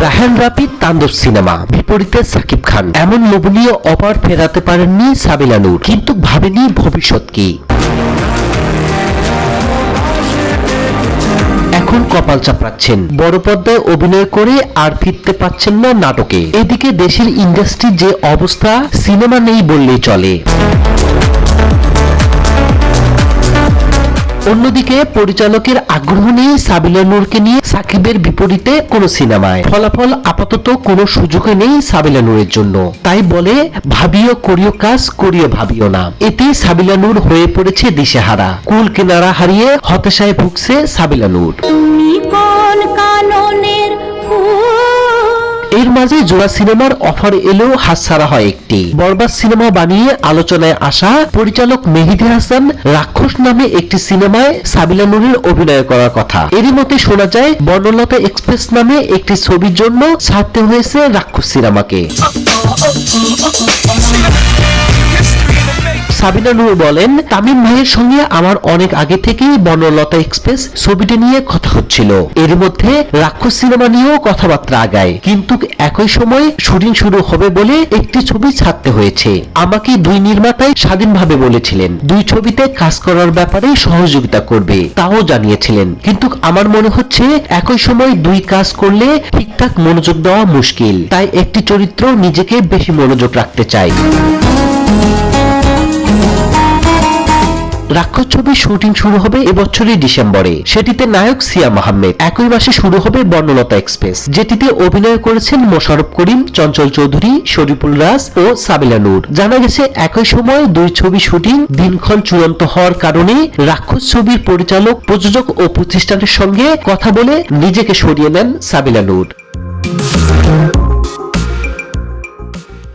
Rahan Rafi Tandav cinema, বিপরীতে সাকিব খান। এমন লোভনীয় অপার ফেরাতে পারেননি সাবিলা কিন্তু ভাবেনি ভবিষ্যৎ কি। এখন কপাল চাপড়াচ্ছেন। বড় পর্দায় অভিনয় করে আর ফিরতে পাচ্ছেন না নাটকে। এদিকে দেশের ইন্ডাস্ট্রির যে অবস্থা, সিনেমা নেই বললেই চলে। অন্যদিকে পরিচালকের আগ্রহ নেই সাবিলা নূরকে নিয়ে সাকিবের বিপরীতে কোনো সিনেমায়। ফলাফল আপাতত কোনো সুযোগে নেই সাবিলা নূরের জন্য। তাই বলে, ভাবিও করিও কাজ, করিও ভাবিও না। এতে সাবিলা নূর হয়ে পড়েছে দিশেহারা। কুল কিনারা হারিয়ে হতাশায় ভুগছে সাবিলা নূর। কাননের মাঝে জোড়া সিনেমার অফার এলেও হাতছাড়া হয় একটি। বরবাদ সিনেমা বানিয়ে আলোচনায় আসা পরিচালক মেহিদি হাসান রাক্ষস নামে একটি সিনেমায় সাবিলা নুরের অভিনয় করার কথা। এরই মতে শোনা যায়, বর্ণলতা এক্সপ্রেস নামে একটি ছবির জন্য ছাড়তে হয়েছে রাক্ষস সিনেমাকে। সাবিনা নূর বলেন, তামিম ভাইয়ের সঙ্গে আমার অনেক আগে থেকেই বর্ণলতা এক্সপ্রেস ছবিটি নিয়ে কথা হচ্ছিল। এর মধ্যে রাক্ষস সিনেমা নিয়েও কথাবার্তা আগায়। কিন্তু একই সময় শুটিং শুরু হবে বলে একটি ছবি ছাড়তে হয়েছে। আমাকে দুই নির্মাতাই স্বাধীনভাবে বলেছিলেন, দুই ছবিতে কাজ করার ব্যাপারে সহযোগিতা করবে, তাও জানিয়েছিলেন। কিন্তু আমার মনে হচ্ছে একই সময় দুই কাজ করলে ঠিকঠাক মনোযোগ দেওয়া মুশকিল। তাই একটি চরিত্র নিজেকে বেশি মনোযোগ রাখতে চাই। রাক্ষস ছবির শুটিং শুরু হবে এবছরই ডিসেম্বরে। সেটিতে নায়ক সিয়াম আহমেদ একই মাসে শুরু হবে বর্ণলতা এক্সপ্রেস, যেটিতে অভিনয় করেছেন মোশারফ করিম, চঞ্চল চৌধুরী, শরীফুল রাজ ও সাবিলা নূর। জানা গেছে, একই সময় দুই ছবি শুটিং দিনক্ষণ চূড়ান্ত হওয়ার কারণে রাক্ষস ছবির পরিচালক, প্রযোজক ও প্রতিষ্ঠানের সঙ্গে কথা বলে নিজেকে সরিয়ে নেন সাবিলা নূর।